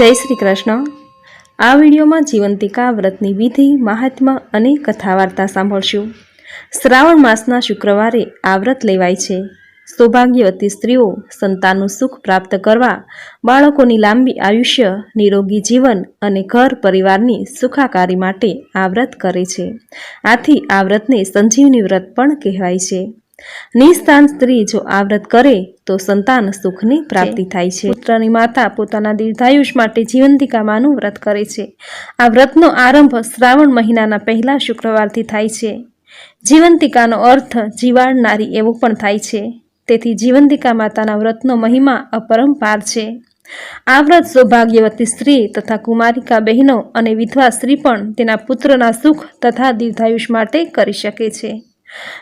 જય શ્રી કૃષ્ણ. આ વિડીયોમાં જીવંતિકા વ્રતની વિધિ, મહાત્મા અને કથા વાર્તા સાંભળશું. શ્રાવણ માસના શુક્રવારે આ વ્રત લેવાય છે. સૌભાગ્યવતી સ્ત્રીઓ સંતાનનું સુખ પ્રાપ્ત કરવા, બાળકોની લાંબી આયુષ્ય, નિરોગી જીવન અને ઘર પરિવારની સુખાકારી માટે આ વ્રત કરે છે. આથી આ વ્રતને સંજીવની વ્રત પણ કહેવાય છે. નિસ્તાન સ્ત્રી જો આ વ્રત કરે તો સંતાન સુખની પ્રાપ્તિ થાય છે. પુત્રની માતા પોતાના દીર્ઘાયુષ માટે જીવંતિકામાનું વ્રત કરે છે. આ વ્રતનો આરંભ શ્રાવણ મહિનાના પહેલા શુક્રવારથી થાય છે. જીવંતિકાનો અર્થ જીવાડનારી એવો પણ થાય છે. તેથી જીવંતિકા માતાના વ્રતનો મહિમા અપરંપાર છે. આ વ્રત સૌભાગ્યવતી સ્ત્રી તથા કુમારિકા બહેનો અને વિધવા સ્ત્રી પણ તેના પુત્રના સુખ તથા દીર્ઘાયુષ માટે કરી શકે છે.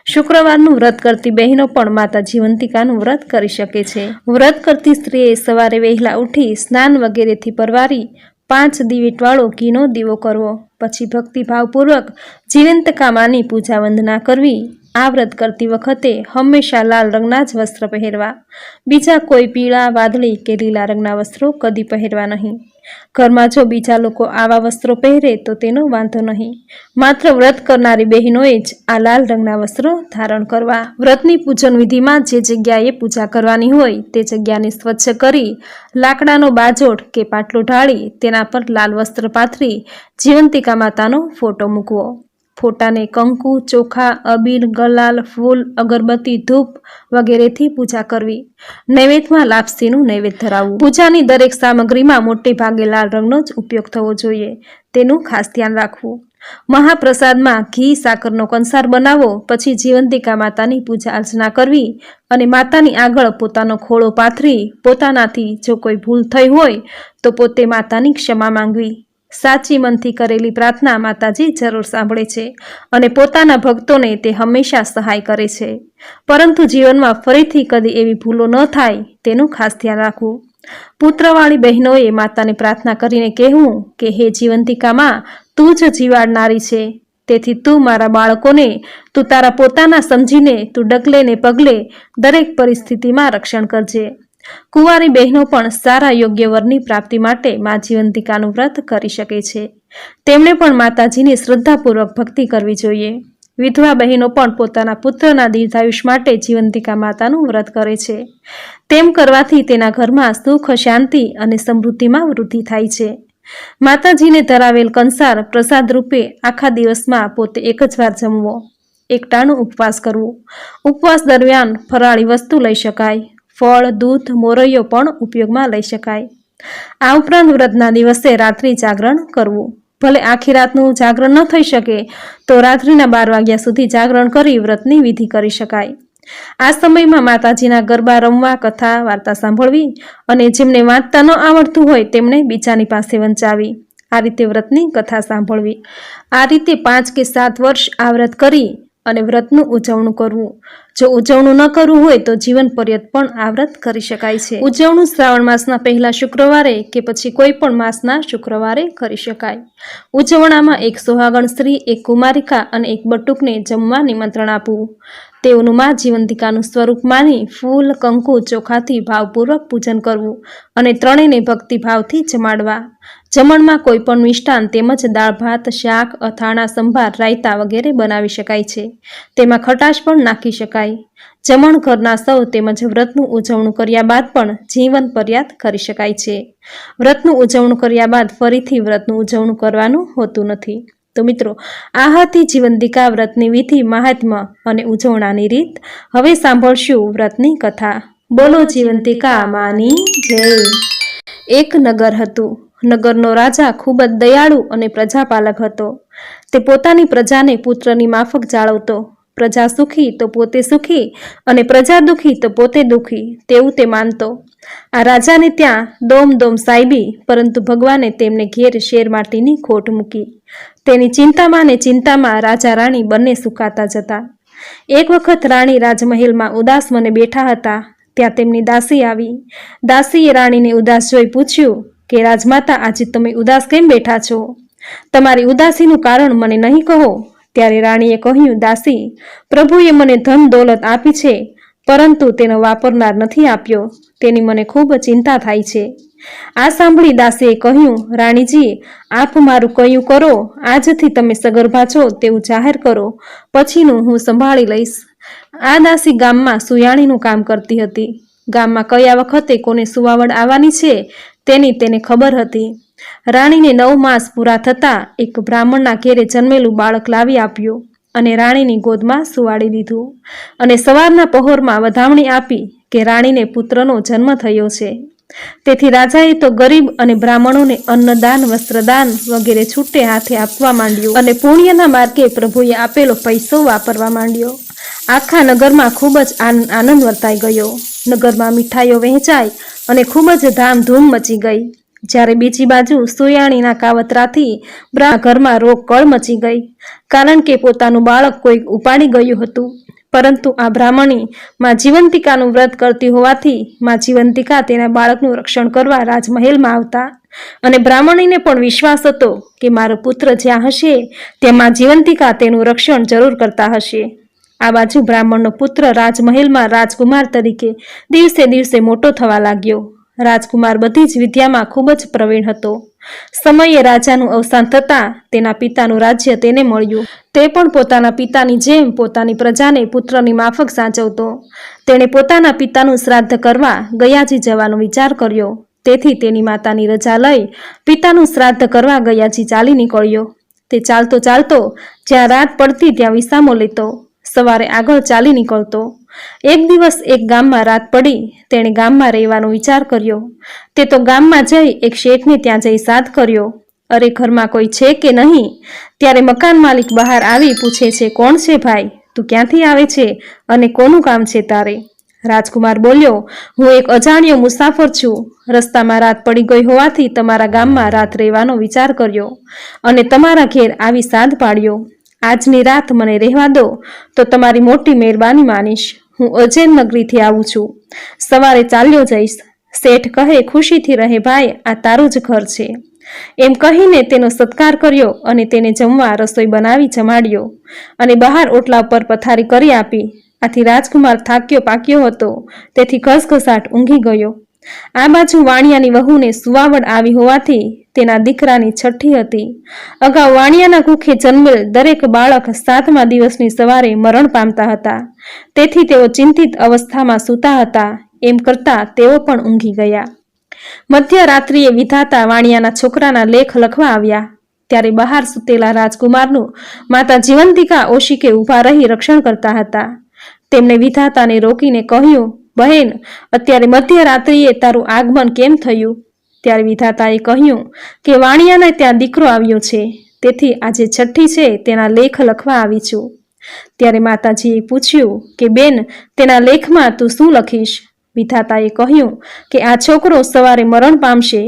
શુક્રવારનું વ્રત કરતી બહેનો પણ માતા જીવંતિકાનું વ્રત કરી શકે છે. વ્રત કરતી સ્ત્રીએ સવારે વહેલા ઉઠી સ્નાન વગેરેથી પરવારી પાંચ દિવેટવાળો ઘીનો દીવો કરવો. પછી ભક્તિભાવપૂર્વક જીવંતકામાની પૂજા વંદના કરવી. આ વ્રત કરતી વખતે હંમેશા લાલ રંગના જ વસ્ત્ર પહેરવા. બીજા કોઈ પીળા, વાદળી કે લીલા રંગના વસ્ત્રો કદી પહેરવા નહીં. ઘરમાં જો બીજા લોકો આવા વસ્ત્રો પહેરે તો તેનો વાંધો નહીં. માત્ર વ્રત કરનારી બહેનોએ જ આ લાલ રંગના વસ્ત્રો ધારણ કરવા. વ્રતની પૂજન વિધિમાં જે જગ્યાએ પૂજા કરવાની હોય તે જગ્યાને સ્વચ્છ કરી, લાકડાનો બાજોટ કે પાટલો ઢાળી, તેના પર લાલ વસ્ત્ર પાથરી, જીવંતિકા માતાનો ફોટો મૂકવો. ફોટાને કંકુ, ચોખા અબીર ગલાલ, ફૂલ, અગરબત્તી, ધૂપ વગેરેથી પૂજા કરવી. નૈવેદ્યમાં લાપસીનું નૈવેદ્ય ધરાવવું. પૂજાની દરેક સામગ્રીમાં મોટે ભાગે લાલ રંગનો જ ઉપયોગ થવો જોઈએ. તેનું ખાસ ધ્યાન રાખવું. મહાપ્રસાદમાં ઘી, સાકરનો કંસાર બનાવો, પછી જીવંતિકા માતાની પૂજા અર્ચના કરવી અને માતાની આગળ પોતાનો ખોળો પાથરી, પોતાનાથી જો કોઈ ભૂલ થઈ હોય તો પોતે માતાની ક્ષમા માંગવી. સાચી મનથી કરેલી પ્રાર્થના માતાજી જરૂર સાંભળે છે અને પોતાના ભક્તોને તે હંમેશા સહાય કરે છે. પરંતુ જીવનમાં ફરીથી કદી એવી ભૂલો ન થાય તેનું ખાસ ધ્યાન રાખવું. પુત્રવાળી બહેનોએ માતાને પ્રાર્થના કરીને કહેવું કે, હે જીવંતિકામાં, તું જ જીવાડનારી છે. તેથી તું મારા બાળકોને, તું તારા પોતાના સમજીને, તું ડગલે ને પગલે દરેક પરિસ્થિતિમાં રક્ષણ કરજે. કુંવારી બહેનો પણ સારા યોગ્ય વરની પ્રાપ્તિ માટે મા જીવંતિકાનું વ્રત કરી શકે છે. તેમણે પણ માતાજીની શ્રદ્ધાપૂર્વક ભક્તિ કરવી જોઈએ. વિધવા બહેનો પણ પોતાના પુત્રના દીર્ઘાયુષ માટે જીવંતિકા માતાનું વ્રત કરે છે. તેમ કરવાથી તેના ઘરમાં સુખ, શાંતિ અને સમૃદ્ધિમાં વૃદ્ધિ થાય છે. માતાજીને ધરાવેલ કંસાર પ્રસાદ રૂપે આખા દિવસમાં પોતે એક જ વાર જમવો, એકટાણું ઉપવાસ કરવું. ઉપવાસ દરમિયાન ફરાળી વસ્તુ લઈ શકાય. ફળ, દૂધ, મોરૈયો પણ ઉપયોગમાં લઈ શકાય. આ ઉપરાંત વ્રતના દિવસે રાત્રિ જાગરણ કરવું. ભલે આખી રાતનું જાગરણ ન થઈ શકે, તો રાત્રિના બાર વાગ્યા સુધી જાગરણ કરી વ્રતની વિધિ કરી શકાય. આ સમયમાં માતાજીના ગરબા, રમવા, કથા, વાર્તા સાંભળવી અને જેમને વાંચતા ન આવડતું હોય તેમણે બીજાની પાસે વંચાવી. આ રીતે વ્રતની કથા સાંભળવી. આ રીતે પાંચ કે સાત વર્ષ આ વ્રત કરી અને વ્રતનું ઉજવણું કરવું. જો ઉજવણું ન કરવું હોય તો જીવન પર્યત પણ આ વ્રત કરી શકાય છે. ઉજવણું શ્રાવણ માસના પહેલા શુક્રવારે કે પછી કોઈ પણ માસના શુક્રવારે કરી શકાય. ઉજવણામાં એક સુહાગણ સ્ત્રી, એક કુમારિકા અને એક બટુકને જમવા નિમંત્રણ આપવું. તેઓનું મા જીવંતિકાનું સ્વરૂપ માની ફૂલ, કંકુ, ચોખાથી ભાવપૂર્વક પૂજન કરવું અને ત્રણેયને ભક્તિભાવથી જમાડવા. જમણમાં કોઈ પણ મિષ્ટાન તેમજ દાળ, ભાત, શાક, અથાણા, સંભાર, રાયતા વગેરે બનાવી શકાય છે. તેમાં ખટાશ પણ નાખી શકાય. જમણ ઘરના સૌ તેમજ વ્રતનું ઉજવણું કર્યા બાદ પણ જીવન પર્યાત કરી શકાય છે. વ્રતનું ઉજવણું કર્યા બાદ ફરીથી વ્રતનું ઉજવણું કરવાનું હોતું નથી. તો મિત્રો, આ હતી જીવંતિકા વ્રતની વિધિ મહાત્મા અને ઉજવણાની રીત. હવે સાંભળશું વ્રતની કથા. બોલો જીવંતિકા માની, જય. એક નગર હતું. નગરનો રાજા ખૂબ જ દયાળુ અને પ્રજાપાલક હતો. તે પોતાની પ્રજાને પુત્રની માફક જાળવતો. પ્રજા સુખી તો પોતે સુખી અને પ્રજા દુખી તો પોતે દુખી તેવું તે માનતો. આ રાજાને ત્યાં દોમ દોમ સાહેબી પરંતુ ભગવાને તેમને ઘેર શેર માટીની ખોટ મૂકી. તેની ચિંતામાં ને ચિંતામાં રાજા રાણી બંને સુકાતા જતા. એક વખત રાણી રાજમહેલમાં ઉદાસ મને બેઠા હતા. ત્યાં તેમની દાસી આવી. દાસીએ રાણીને ઉદાસ જોઈ પૂછ્યું કે રાજમાતા આજે તમે ઉદાસ કેમ બેઠા છો? તમારી ઉદાસીનું કારણ મને નહીં કહો. ત્યારે રાણીએ કહ્યું, દાસી, પ્રભુએ મને ધન દોલત આપી છે, પરંતુ તેનો વાપરનાર નથી આપ્યો. તેની મને ખૂબ ચિંતા થાય છે. આ સાંભળી દાસીએ કહ્યું, રાણીજી, આપ મારું કયું કરો? આજથી તમે સગર્ભા છો, તેવું જાહેર કરો. પછીનું હું સંભાળી લઈશ. આ દાસી ગામમાં સુયાણીનું કામ કરતી હતી. ગામમાં કયા વખતે કોને સુવાવડ આવવાની છે તેની તેને ખબર હતી. રાણીને નવ માસ પૂરા થતાં એક બ્રાહ્મણના ઘેરે જન્મેલું બાળક લાવી આપ્યું અને રાણીની ગોદમાં સુવાડી દીધું અને સવારના પહોરમાં વધામણી આપી કે રાણીને પુત્રનો જન્મ થયો છે. તેથી રાજાએ તો ગરીબ અને બ્રાહ્મણોને અન્નદાન, વસ્ત્રદાન વગેરે છૂટે હાથે આપવા માંડ્યું અને પુણ્યના માર્ગે પ્રભુએ આપેલો પૈસો વાપરવા માંડ્યો. આખા નગરમાં ખૂબ જ આન- આનંદ વર્તાઈ ગયો. નગરમાં મીઠાઈઓ વહેંચાઈ અને ખૂબ જ ધામધૂમ મચી ગઈ. જ્યારે બીજી બાજુ સુયાણીના કાવતરાથી બ્રા ઘરમાં રોકકળ મચી ગઈ. કારણ કે પોતાનું બાળક કોઈ ઉપાડી ગયું હતું. પરંતુ આ બ્રાહ્મણી માં જીવંતિકાનું વ્રત કરતી હોવાથી માં જીવંતિકા તેના બાળકનું રક્ષણ કરવા રાજમહેલમાં આવતા. અને બ્રાહ્મણીને પણ વિશ્વાસ હતો કે મારો પુત્ર જ્યાં હશે ત્યાં માં જીવંતિકા તેનું રક્ષણ જરૂર કરતા હશે. આ બાજુ બ્રાહ્મણનો પુત્ર રાજમહેલમાં રાજકુમાર તરીકે દિવસે દિવસે મોટો થવા લાગ્યો. રાજકુમાર બધી જ વિદ્યામાં ખૂબ જ પ્રવીણ હતો. સમયે રાજાનું અવસાન થતાં તેના પિતાનું રાજ્ય તેને મળ્યું. તે પણ પોતાના પિતાની જેમ પોતાની પ્રજાને પુત્રની માફક સાચવતો. તેણે પોતાના પિતાનું શ્રાદ્ધ કરવા ગયાજી જવાનો વિચાર કર્યો. તેથી તેની માતાની રજા લઈ પિતાનું શ્રાદ્ધ કરવા ગયાજી ચાલી નીકળ્યો. તે ચાલતો ચાલતો જ્યાં રાત પડતી ત્યાં વિસામો લેતો. સવારે આગળ ચાલી નીકળતો. એક દિવસ એક ગામમાં રાત પડી, તેણે ગામમાં રહેવાનો વિચાર કર્યો. તે તો ગામમાં જઈ એક શેઠને ત્યાં જઈ સાદ કર્યો. અરે, ઘરમાં કોઈ છે કે નહીં? ત્યારે મકાન માલિક બહાર આવી પૂછે છે, કોણ છે ભાઈ? તું ક્યાંથી આવે છે? અને કોનું કામ છે તારે? રાજકુમાર બોલ્યો, હું એક અજાણ્યો મુસાફર છું. રસ્તામાં રાત પડી ગઈ હોવાથી તમારા ગામમાં રાત રહેવાનો વિચાર કર્યો અને તમારા ઘેર આવી સાદ પાડ્યો. આજની રાત મને રહેવા દો, તો તમારી મોટી મહેરબાની માનીશ. હું અજેન નગરીથી આવું છું. સવારે ચાલ્યો જઈશ. શેઠ કહે, ખુશીથી રહે ભાઈ, આ તારું જ ઘર છે. એમ કહીને તેનો સત્કાર કર્યો અને તેને જમવા રસોઈ બનાવી જમાડ્યો અને બહાર ઓટલા ઉપર પથારી કરી આપી. આથી રાજકુમાર થાક્યો પાક્યો હતો. તેથી ઘસઘસાટ ઊંઘી ગયો. આ બાજુ વાણિયાની વહુને સુવાવડ આવી હોવાથી તેના દીકરાની છઠ્ઠી હતી. અગાઉ વાણિયાના કુખે જન્મેલ દરેક બાળક સાતમા દિવસની સવારે મરણ પામતા હતા. તેથી તેઓ ચિંતિત અવસ્થામાં સૂતા હતા, એમ કરતા તેઓ પણ ઊંઘી ગયા. મધ્યરાત્રિએ વિધાતા વાણિયાના છોકરાના લેખ લખવા આવ્યા. ત્યારે બહાર સૂતેલા રાજકુમારનું માતા જીવંતિકા ઓશિકે ઊભા રહી રક્ષણ કરતા હતા. તેમણે વિધાતાને રોકીને કહ્યું બહેન, અત્યારે મધ્યરાત્રિએ તારું આગમન કેમ થયું? ત્યારે વિધાતાએ કહ્યું કે વાણિયાને ત્યાં દીકરો આવ્યો છે, તેથી આજે છઠ્ઠી છે તેના લેખ લખવા આવી છું. ત્યારે માતાજીએ પૂછ્યું કે બેન, તેના લેખમાં તું શું લખીશ? વિધાતાએ કહ્યું કે આ છોકરો સવારે મરણ પામશે.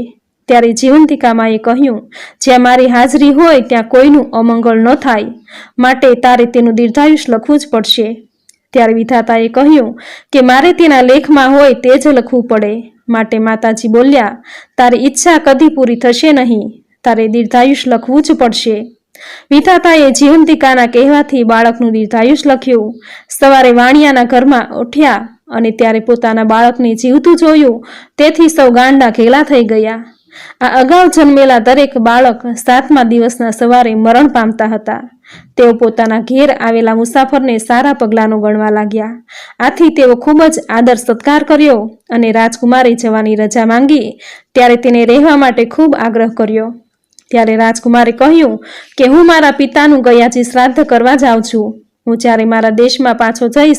ત્યારે જીવંતિકામાએ કહ્યું, જ્યાં મારી હાજરી હોય ત્યાં કોઈનું અમંગળ ન થાય. માટે તારે તેનું દીર્ઘાયુષ લખવું જ પડશે. ત્યારે વિધાતાએ કહ્યું કે મારે તેના લેખમાં હોય તે જ લખવું પડે. માટે માતાજી બોલ્યા, તારી ઈચ્છા કદી પૂરી થશે નહીં, તારે દીર્ઘાયુષ લખવું જ પડશે. વિધાતાએ જીવંતિકાના કહેવાથી બાળકનું દીર્ઘાયુષ લખ્યું. સવારે વાણિયાના ઘરમાં ઉઠ્યા અને ત્યારે પોતાના બાળકને જીવતું જોયું, તેથી સૌ ગાંડા ઘેલા થઈ ગયા. આ અગાઉ જન્મેલા દરેક બાળક સાતમા દિવસના સવારે મરણ પામતા હતા. તેઓ પોતાના ઘેર આવેલા મુસાફરને સારા પગલાંનું ગણવા લાગ્યા. આથી તેઓ ખૂબ જ આદર સત્કાર કર્યો અને રાજકુમારે જવાની રજા માંગી ત્યારે તેને રહેવા માટે ખૂબ આગ્રહ કર્યો. ત્યારે રાજકુમારે કહ્યું કે, હું મારા પિતાનું ગયાજી શ્રાદ્ધ કરવા જાઉં છું. હું જ્યારે મારા દેશમાં પાછો જઈશ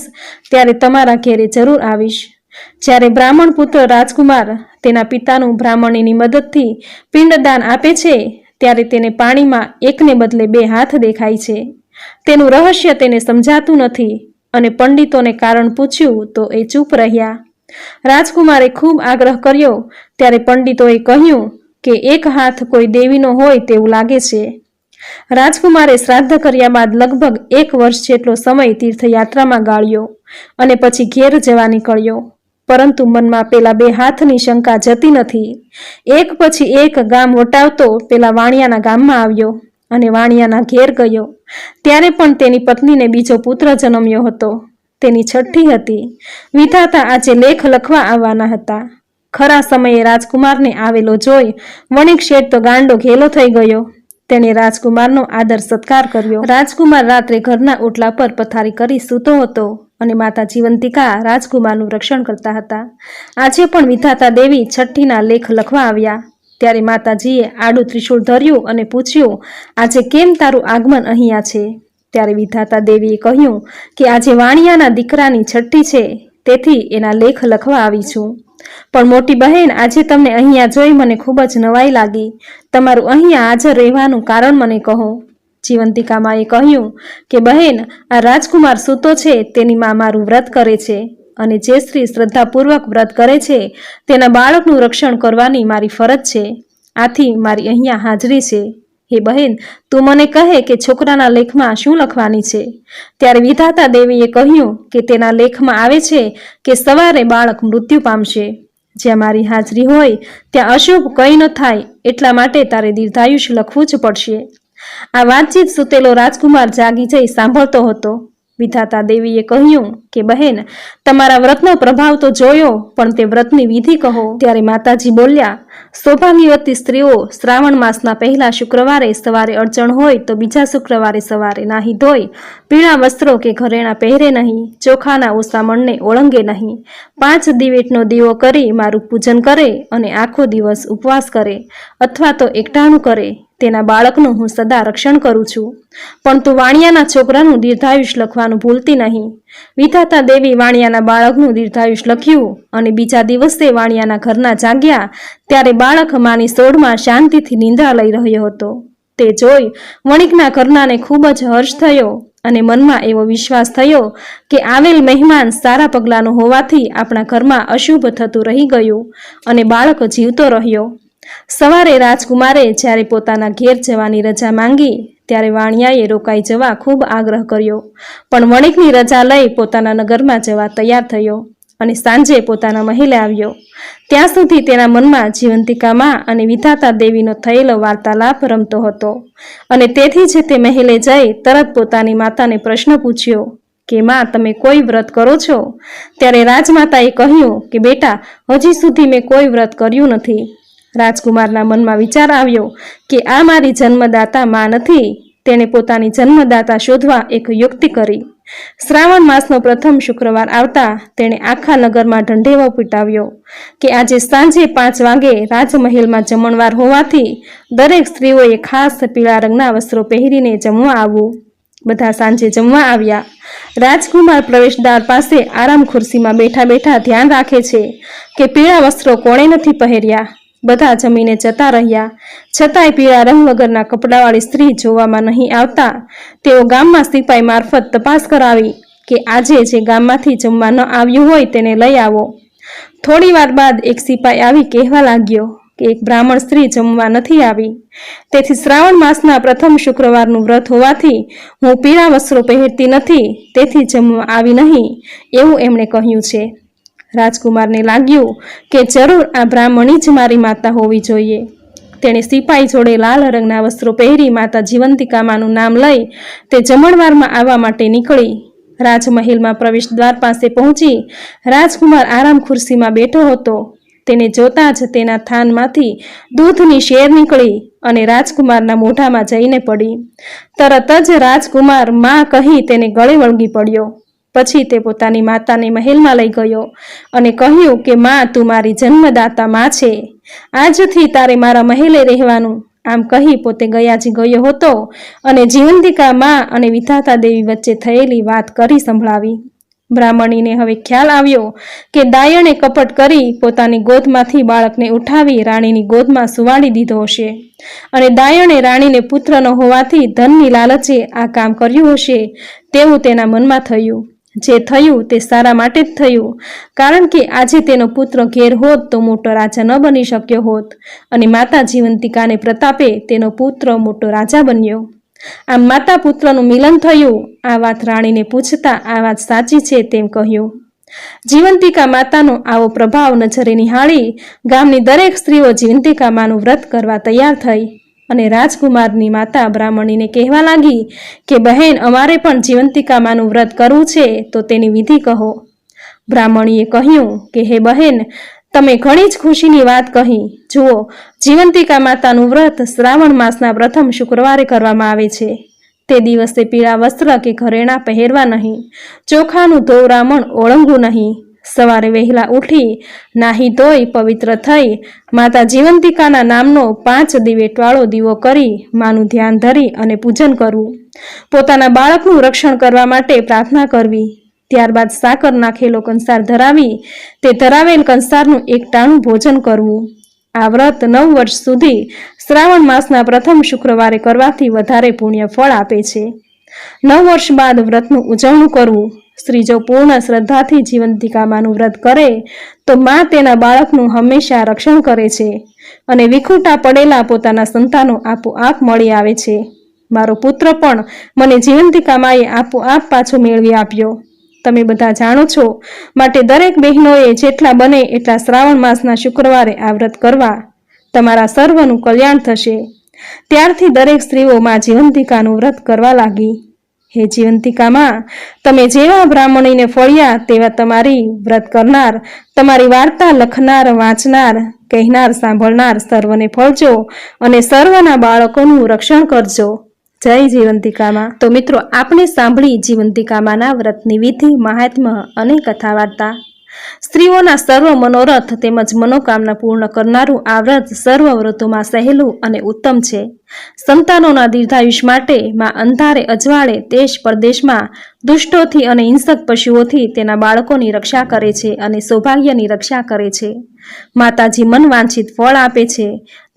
ત્યારે તમારા ઘેરે જરૂર આવીશ. જ્યારે બ્રાહ્મણ પુત્ર રાજકુમાર તેના પિતાનું બ્રાહ્મણીની મદદથી પિંડદાન આપે છે, ત્યારે તેને પાણીમાં એકને બદલે બે હાથ દેખાય છે. તેનું રહસ્ય તેને સમજાતું નથી અને પંડિતોને કારણ પૂછ્યું તો એ ચૂપ રહ્યા. રાજકુમારે ખૂબ આગ્રહ કર્યો, ત્યારે પંડિતોએ કહ્યું કે એક હાથ કોઈ દેવીનો હોય તેવું લાગે છે. રાજકુમારે શ્રાદ્ધ કર્યા બાદ લગભગ એક વર્ષ જેટલો સમય તીર્થયાત્રામાં ગાળ્યો અને પછી ઘેર જવા નીકળ્યો. પરંતુ મનમાં પેલા બે હાથની શંકા જતી નથી. એક પછી એક ગામ વટાવતો પેલા વાણિયાના ગામમાં આવ્યો અને વાણિયાના ઘેર ગયો. ત્યારે પણ તેની પત્નીને બીજો પુત્ર જન્મ્યો હતો. તેની છઠ્ઠી હતી. વિધાતા આજે લેખ લખવા આવવાના હતા. ખરા સમયે રાજકુમારને આવેલો જોઈ વણિક શેઠ તો ગાંડો ઘેલો થઈ ગયો. તેણે રાજકુમારનો આદર સત્કાર કર્યો. રાજકુમાર રાત્રે ઘરના ઓટલા પર પથારી કરી સૂતો હતો. અને માતા જીવંતિકા રાજકુમારનું રક્ષણ કરતા હતા. આજે પણ વિધાતા દેવી છઠ્ઠીના લેખ લખવા આવ્યા. ત્યારે માતાજીએ આડું ત્રિશૂળ ધર્યું અને પૂછ્યું, આજે કેમ તારું આગમન અહીંયા છે? ત્યારે વિધાતા દેવીએ કહ્યું કે, આજે વાણિયાના દીકરાની છઠ્ઠી છે, તેથી એના લેખ લખવા આવી છું. પણ મોટી બહેન, આજે તમને અહીંયા જોઈ મને ખૂબ જ નવાઈ લાગી. તમારું અહીંયા હાજર રહેવાનું કારણ મને કહો. જીવંતિકામાએ કહ્યું કે, બહેન, આ રાજકુમાર સૂતો છે, તેની મા મારું વ્રત કરે છે અને જે સ્ત્રી શ્રદ્ધાપૂર્વક વ્રત કરે છે, તેના બાળકનું રક્ષણ કરવાની મારી ફરજ છે. આથી મારી અહીંયા હાજરી છે. હે બહેન, તું મને કહે કે છોકરાના લેખમાં શું લખવાની છે? ત્યારે વિધાતા દેવીએ કહ્યું કે, તેના લેખમાં આવે છે કે સવારે બાળક મૃત્યુ પામશે. જ્યાં મારી હાજરી હોય, ત્યાં અશુભ કંઈ ન થાય, એટલા માટે તારે દીર્ઘાયુષ્ય લખવું જ પડશે. આ વાતચીત સુતેલો રાજકુમાર જાગી જઈ સાંભળતો હતો. વિધાતા દેવીએ કહ્યું કે, બહેન, તમારા વ્રતનો પ્રભાવ તો જોયો, પણ તે વ્રતની વિધિ કહો. ત્યારે માતાજી બોલ્યા, સૌભાગ્યવતી સ્ત્રીઓ, શ્રાવણ માસના પહેલા શુક્રવારે સવારે અડચણ હોય તો બીજા શુક્રવારે સવારે નાહી ધોઈ, પીળા વસ્ત્રો કે ઘરેણા પહેરે નહીં, ચોખાના ઓસામણને ઓળંગે નહીં. પાંચ દિવેટનો દીવો કરી મારું પૂજન કરે અને આખો દિવસ ઉપવાસ કરે, અથવા તો એકટાણું કરે. તેના બાળકનું હું સદા રક્ષણ કરું છું. પણ તું વાણિયાના છોકરાનું દીર્ઘાયુષ લખવાનું ભૂલતી નહીં. વિધાતા દેવી વાણિયાના બાળકનું દીર્ઘાયુષ લખ્યું અને બીજા દિવસે વાણિયાના ઘરના જાગ્યા ત્યારે બાળક માની સોળમાં શાંતિથી નિંદ્રા લઈ રહ્યો હતો. તે જોઈ વણિકના ઘરનાને ખૂબ જ હર્ષ થયો અને મનમાં એવો વિશ્વાસ થયો કે આવેલ મહેમાન સારા પગલાંનો હોવાથી આપણા ઘરમાં અશુભ થતું રહી ગયું અને બાળક જીવતો રહ્યો. સવારે રાજકુમારે જ્યારે પોતાના ઘેર જવાની રજા માંગી, ત્યારે વાણિયાએ રોકાઈ જવા ખૂબ આગ્રહ કર્યો. પણ વણિકની રજા લઈ પોતાના નગરમાં જવા તૈયાર થયો અને સાંજે પોતાના મહેલે આવ્યો. ત્યાં સુધી તેના મનમાં જીવંતિકામાં અને વિધાતા દેવીનો થયેલો વાર્તાલાપ રમતો હતો અને તેથી જ તે મહેલે જઈ તરત પોતાની માતાને પ્રશ્ન પૂછ્યો કે, માં, તમે કોઈ વ્રત કરો છો? ત્યારે રાજમાતાએ કહ્યું કે, બેટા, હજી સુધી મેં કોઈ વ્રત કર્યું નથી. રાજકુમારના મનમાં વિચાર આવ્યો કે આ મારી જન્મદાતા માં નથી, તેણે પોતાની જન્મદાતા શોધવા એક યુક્તિ કરી. શ્રાવણ માસનો પ્રથમ શુક્રવાર આવતા તેણે આખા નગરમાં ઢંઢેરો પીટાવ્યો કે આજે સાંજે પાંચ વાગે રાજમહેલમાં જમણવાર હોવાથી દરેક સ્ત્રીઓએ ખાસ પીળા રંગના વસ્ત્રો પહેરીને જમવા આવવું. બધા સાંજે જમવા આવ્યા. રાજકુમાર પ્રવેશદ્વાર પાસે આરામ ખુરશીમાં બેઠા બેઠા ધ્યાન રાખે છે કે પીળા વસ્ત્રો કોણે નથી પહેર્યા. બધા જમીને જતા રહ્યા. છતાંય પીળા રંગ વગરના કપડાવાળી સ્ત્રી જોવામાં નહીં આવતા. તેઓ ગામમાં સિપાઈ મારફત તપાસ કરાવી કે આજે જે ગામમાંથી જમવા ન આવ્યું હોય તેને લઈ આવો. થોડી વાર બાદ એક સિપાઈ આવી કહેવા લાગ્યો કે એક બ્રાહ્મણ સ્ત્રી જમવા નથી આવી. તેથી શ્રાવણ માસના પ્રથમ શુક્રવારનું વ્રત હોવાથી હું પીળા વસ્ત્રો પહેરતી નથી, તેથી જમવા આવી નહીં, એવું એમણે કહ્યું છે. રાજકુમારને લાગ્યું કે જરૂર આ બ્રાહ્મણી જ મારી માતા હોવી જોઈએ. તેણે સિપાઈ જોડે લાલ રંગના વસ્ત્રો પહેરી માતા જીવંતિકામાનું નામ લઈ તે જમણવારમાં આવવા માટે નીકળી. રાજમહેલમાં પ્રવેશ દ્વાર પાસે પહોંચી રાજકુમાર આરામ ખુરશીમાં બેઠો હતો. તેને જોતા જ તેના થાનમાંથી દૂધની શેર નીકળી અને રાજકુમારના મોઢામાં જઈને પડી. તરત જ રાજકુમારમાં કહી તેને ગળે વળગી પડ્યો. પછી તે પોતાની માતાને મહેલમાં લઈ ગયો અને કહ્યું કે, માં, તું મારી જન્મદાતા માં છે. આજથી તારે મારા મહેલે રહેવાનું. આમ કહી પોતે ગયાજી ગયો હતો અને જીવંતિકા માં અને વિધાતા દેવી વચ્ચે થયેલી વાત કરી સંભળાવી. બ્રાહ્મણીને હવે ખ્યાલ આવ્યો કે દાયણે કપટ કરી પોતાની ગોદમાંથી બાળકને ઉઠાવી રાણીની ગોદમાં સુવાડી દીધો હશે. અને દાયણે રાણીને પુત્ર ન હોવાથી ધનની લાલચે આ કામ કર્યું હશે તેવું તેના મનમાં થયું. જે થયું તે સારા માટે જ થયું. કારણ કે આજે તેનો પુત્ર ઘેર હોત તો મોટો રાજા ન બની શક્યો હોત અને માતા જીવંતિકાને પ્રતાપે તેનો પુત્ર મોટો રાજા બન્યો. આમ માતા પુત્રનું મિલન થયું. આ વાત રાણીને પૂછતા આ વાત સાચી છે તેમ કહ્યું. જીવંતિકા માતાનો આવો પ્રભાવ નજરે નિહાળી ગામની દરેક સ્ત્રીઓ જીવંતિકા માનું વ્રત કરવા તૈયાર થઈ. અને રાજકુમારની માતા બ્રાહ્મણીને કહેવા લાગી કે, બહેન, અમારે પણ જીવંતિકામાનું વ્રત કરવું છે, તો તેની વિધિ કહો. બ્રાહ્મણીએ કહ્યું કે, હે બહેન, તમે ઘણી જ ખુશીની વાત કહી. જુઓ, જીવંતિકા માતાનું વ્રત શ્રાવણ માસના પ્રથમ શુક્રવારે કરવામાં આવે છે. તે દિવસે પીળા વસ્ત્ર કે ઘરેણાં પહેરવા નહીં. ચોખાનું ધોવરામણ ઓળંગવું નહીં. સવારે વહેલા ઉઠી નાહી ધોઈ પવિત્ર થઈ માતા જીવંતિકાના નામનો પાંચ દિવેટવાળો દીવો કરી માનું ધ્યાન ધરી અને પૂજન કરવું. પોતાના બાળકનું રક્ષણ કરવા માટે પ્રાર્થના કરવી. ત્યારબાદ સાકર નાખેલો કંસાર ધરાવી તે ધરાવેલ કંસારનું એક ટાણું ભોજન કરવું. આ વ્રત નવ વર્ષ સુધી શ્રાવણ માસના પ્રથમ શુક્રવારે કરવાથી વધારે પુણ્ય ફળ આપે છે. નવ વર્ષ બાદ વ્રતનું ઉજવણું કરવું. સ્ત્રી જો પૂર્ણ શ્રદ્ધાથી જીવંતિકામાનું વ્રત કરે, તો મા તેના બાળકનું હંમેશા રક્ષણ કરે છે અને વિખૂટા પડેલા પોતાના સંતાનો આપોઆપ મળી આવે છે. મારો પુત્ર પણ મને જીવંતિકામાએ આપોઆપ પાછો મેળવી આપ્યો. તમે બધા જાણો છો, માટે દરેક બહેનોએ જેટલા બને એટલા શ્રાવણ માસના શુક્રવારે આ વ્રત કરવા. તમારા સર્વનું કલ્યાણ થશે. ત્યારથી દરેક સ્ત્રીઓ માં જીવંતિકાનું વ્રત કરવા લાગી. હે જીવંતિકામાં, તમે જેવા બ્રાહ્મણીને ફળ્યા તેવા તમારી વ્રત કરનાર, તમારી વાર્તા લખનાર, વાંચનાર, કહેનાર, સાંભળનાર સર્વને ફળજો અને સર્વના બાળકોનું રક્ષણ કરજો. જય જીવંતિકામાં. તો મિત્રો આપણે સાંભળી જીવંતિકામાના વ્રતની વિધિ, મહાત્મ્ય અને કથા વાર્તા સ્ત્રીઓના સર્વ મનોરથ તેમજ મનોકામના પૂર્ણ કરનારું આ વ્રત સર્વ વ્રતોમાં સહેલું અને ઉત્તમ છે. સંતાનોના દીર્ઘાયુષ માટે માં અંધારે, અજવાળે દેશ પરદેશમાં દુષ્ટોથી અને હિંસક પશુઓથી તેના બાળકોની રક્ષા કરે છે અને સૌભાગ્યની રક્ષા કરે છે. માતાજી મન વાંછિત ફળ આપે છે,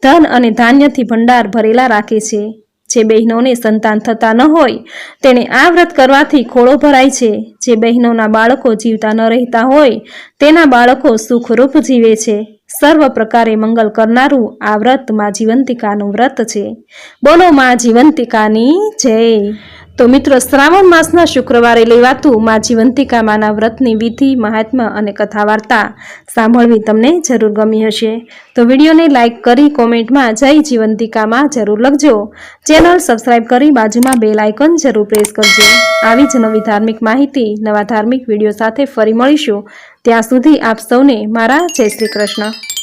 ધન અને ધાન્યથી ભંડાર ભરેલા રાખે છે. જે બહેનોને સંતાન થતા ન હોય તેને આ વ્રત કરવાથી ખોળો ભરાય છે. જે બહેનોના બાળકો જીવતા ન રહેતા હોય, તેના બાળકો સુખરૂપ જીવે છે. સર્વ પ્રકારે મંગલ કરનારું આ વ્રતમાં જીવંતિકાનું વ્રત છે. બોલો માં જીવંતિકાની જય. તો મિત્રો, શ્રાવણ માસના શુક્રવારે લેવાતું મા જીવંતિકામાના વ્રતની વિધિ, મહાત્મા અને કથા વાર્તા સાંભળવી તમને જરૂર ગમી હશે. તો વિડીયોને લાઇક કરી કોમેન્ટમાં જય જીવંતિકામાં જરૂર લખજો. ચેનલ સબસ્ક્રાઇબ કરી બાજુમાં બેલ આઇકન જરૂર પ્રેસ કરજો. આવી જ નવી ધાર્મિક માહિતી, નવા ધાર્મિક વીડિયો સાથે ફરી મળીશું. ત્યાં સુધી આપ સૌને મારા જય શ્રી કૃષ્ણ.